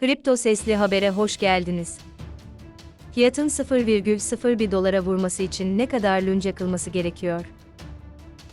Kripto Sesli Haber'e hoş geldiniz. Fiyatın 0,01 dolara vurması için ne kadar lunch yakılması gerekiyor?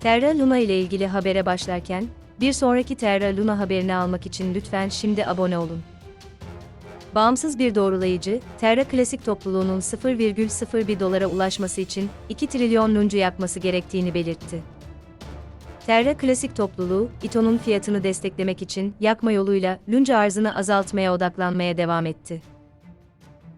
Terra Luna ile ilgili habere başlarken, bir sonraki Terra Luna haberini almak için lütfen şimdi abone olun. Bağımsız bir doğrulayıcı, Terra Klasik topluluğunun 0,01 dolara ulaşması için 2 trilyon luncu yakması gerektiğini belirtti. Terra Klasik topluluğu, İTO'nun fiyatını desteklemek için yakma yoluyla lunge arzını azaltmaya odaklanmaya devam etti.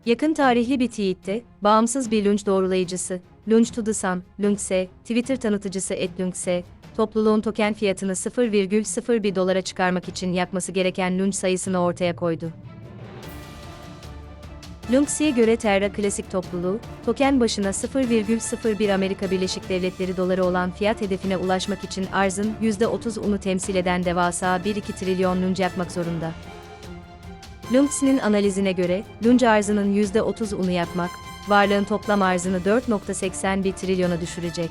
Yakın tarihli bir tweette, bağımsız bir lunge doğrulayıcısı, Lunge to the Sun, Lungse, Twitter tanıtıcısı @lungse, topluluğun token fiyatını 0,01 dolara çıkarmak için yakması gereken lunge sayısını ortaya koydu. Lunkse'ye göre Terra Klasik topluluğu, token başına 0,01 Amerika Birleşik Devletleri doları olan fiyat hedefine ulaşmak için arzın %30'unu temsil eden devasa 1-2 trilyon lunge yakmak zorunda. Lunkse'nin analizine göre, lunge arzının %30'unu yakmak, varlığın toplam arzını 4.81 trilyona düşürecek.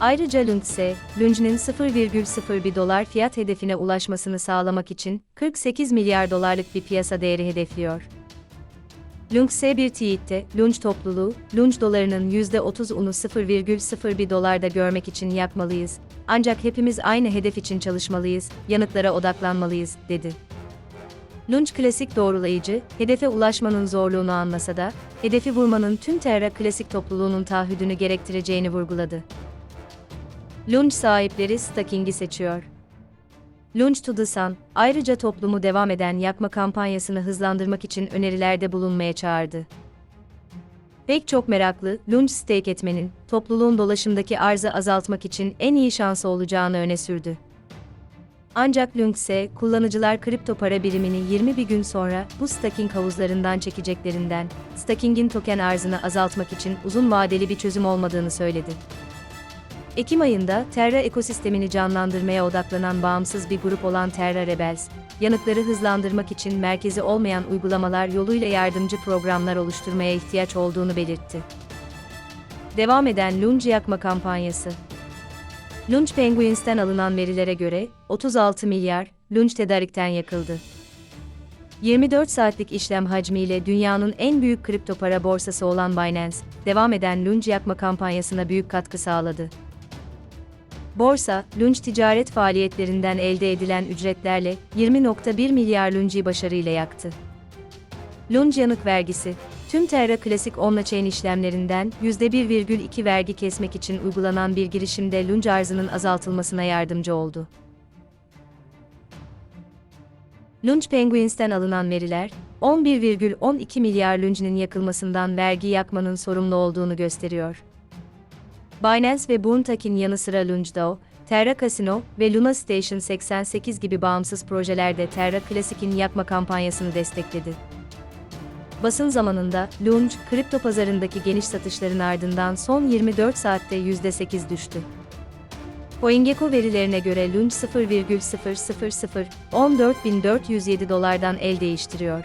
Ayrıca Lunkse, Lunge'nin 0,01 dolar fiyat hedefine ulaşmasını sağlamak için 48 milyar dolarlık bir piyasa değeri hedefliyor. Lunkse bir tweette, Lunge topluluğu, Lunge dolarının %30'unu 0,01 dolarda görmek için yakmalıyız, ancak hepimiz aynı hedef için çalışmalıyız, yanıtlara odaklanmalıyız, dedi. Lunge klasik doğrulayıcı, hedefe ulaşmanın zorluğunu anlasa da, hedefi vurmanın tüm Terra klasik topluluğunun taahhüdünü gerektireceğini vurguladı. Lunge sahipleri stacking'i seçiyor. Lunge to the Sun, ayrıca toplumu devam eden yakma kampanyasını hızlandırmak için önerilerde bulunmaya çağırdı. Pek çok meraklı, Lunge stake etmenin, topluluğun dolaşımdaki arzı azaltmak için en iyi şansı olacağını öne sürdü. Ancak Lynx kullanıcılar kripto para birimini 21 gün sonra bu staking havuzlarından çekeceklerinden, stakingin token arzını azaltmak için uzun vadeli bir çözüm olmadığını söyledi. Ekim ayında Terra ekosistemini canlandırmaya odaklanan bağımsız bir grup olan Terra Rebels, yanıtları hızlandırmak için merkezi olmayan uygulamalar yoluyla yardımcı programlar oluşturmaya ihtiyaç olduğunu belirtti. Devam eden Lunge yakma kampanyası Lunge Penguins'ten alınan verilere göre 36 milyar Lunge tedarikten yakıldı. 24 saatlik işlem hacmiyle dünyanın en büyük kripto para borsası olan Binance, devam eden Lunge yakma kampanyasına büyük katkı sağladı. Borsa, Lunge ticaret faaliyetlerinden elde edilen ücretlerle 20.1 milyar Lunge'yi başarıyla yaktı. Lunge yanık vergisi, tüm Terra Klasik on-chain işlemlerinden %1,2 vergi kesmek için uygulanan bir girişimde Lunge arzının azaltılmasına yardımcı oldu. Lunge Penguins'ten alınan veriler, 11,12 milyar Lunge'nin yakılmasından vergi yakmanın sorumlu olduğunu gösteriyor. Binance ve Boontakin yanı sıra LungeDAO, Terra Casino ve Luna Station 88 gibi bağımsız projelerde Terra Classic'in yakma kampanyasını destekledi. Basın zamanında, Lunge, kripto pazarındaki geniş satışların ardından son 24 saatte %8 düştü. CoinGecko verilerine göre Lunge 0,000 14.407 dolardan el değiştiriyor.